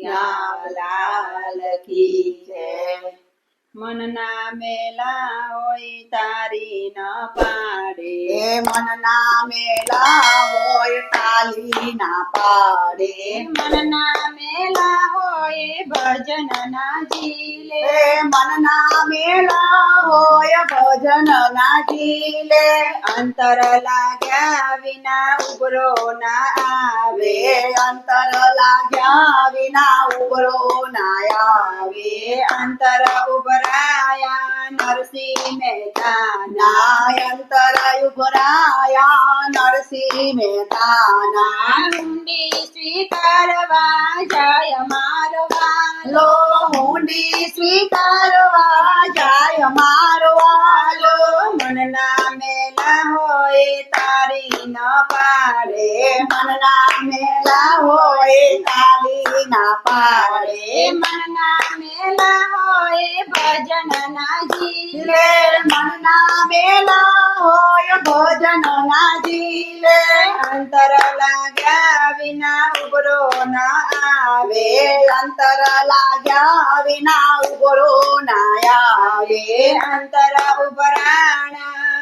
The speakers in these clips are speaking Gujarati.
કનૈયા લાલ કી જય. મનના મેલા હોય તારી ન પાડે. એ મનના મેલા હોય તાલી ના પાડે મનના મેલા હોય ભજન ના જીલે મન મેલા હોય ભજન ના જીલે અંતર લાગ્યા વિના ઉભરો ના આવે અંતર લાગ્યા વિના ઉભરો ના આવે અંતર ઉભરાયા नरसिंहता नायन्तरयुगराया नरसिंहता नाण्डी स्वीकारवा जय मारवा लो हुंडी स्वीकारवा जय मारवा लो मनना मेला होए तारी न पारे मनना मेला होए तारी ना पारे मन ना मेला होए, भजन ना जी ले मन ना मेला होए, भजन ना जी ले अंतर लाग्या बिना उबरो ना आवे। अंतर लाग्या बिना उबरो ना आवे। अंतर उबराना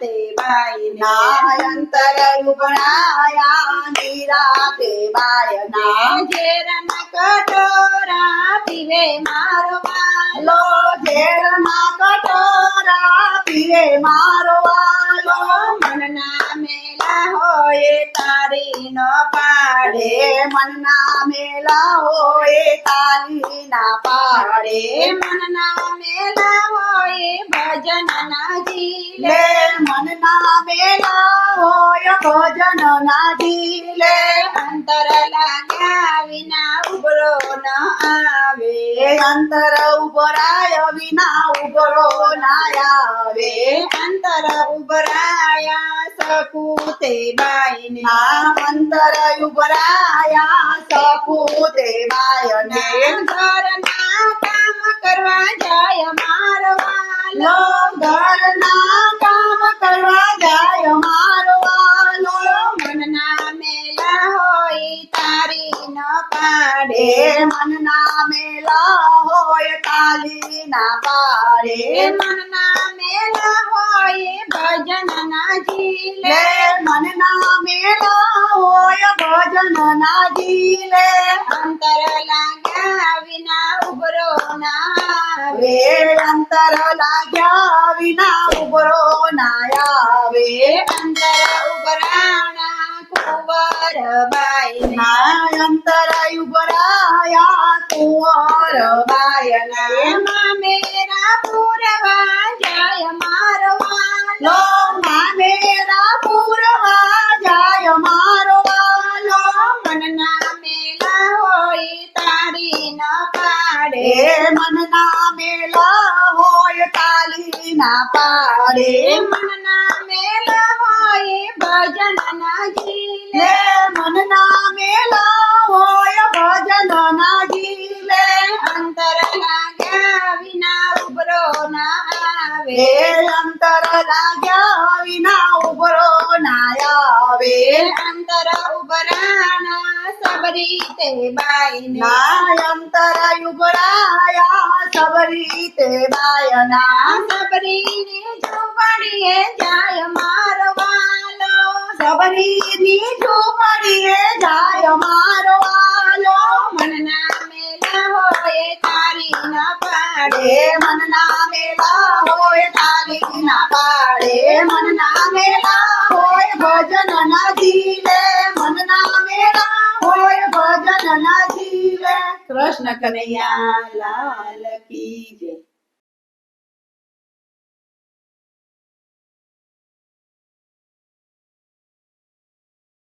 ના આવે અંતર ઉભરાણા મીરા તે બાઈ ના અંતર ઉભરાયા નિરાતે કટોરા પીવે મારો વાલો. લો કટોરા પીવે મારો વાલો. મનના મેલા હોય તારી ન પાડે. મનના મેલા હોય તારી ના પાડે. મનના મેલા હોય गाए भजन नाजीले मन ना बेला होय भजन नाजीले अंतर लाग्या विना उबरो न अंतर उबराय विना उबरो न आवे। अंतर उबराया सकुते बायने अंतर उबराया सकुते बायने घर ना काम करवा जाय લો ઘરના કામ કરવા જાય મારો વાલો મનના મેલા હોય તારી ન પાડે એ મનના મેલા હોય તાલી ના પાડે એ મનના મેલા હોય ભજન ના જીલે લે મનના મેલા હોય ભજન ના જીલે અંતર લાગ્યા વિના ઉભરો ના આવે વે અંતર લાગ્યા વિના ઉભરો ના આવે અંતર ઉભરાણા કુંવર બાઈને ના અંતર ઉભરાયા કુંવર બાયના એમાં મેરા પૂરવા જાય મારો વાલો લો મામેરા પૂરવા જાય મારો વાલો મનના મેલા હોય તારી ના પાડે મનના મેલા ना पारे। मन ना मेला होए भजन ना जीले मन ना मेला होए भजन ना जीले अंतर लाग्या विना उबरो ना आवे। अंतर लाग्या આવે. અંતર ઉભરાણા સબરી તે બાઈને. ના અંતર ઉભરાયા સબરી તે બાયના. જાય મારો વાલો. સબરીની ઝૂંપડીએ જાય મારો વાલો. મનના મેલા હોય તારી ન પાડે. મનના મેલા હોય તાલી ના પાડે. મનના મેલા હોય ભજન ના જીલે મનના મેલા હોય ભજન ના જીલે કૃષ્ણ કનૈયા લાલ કી જય.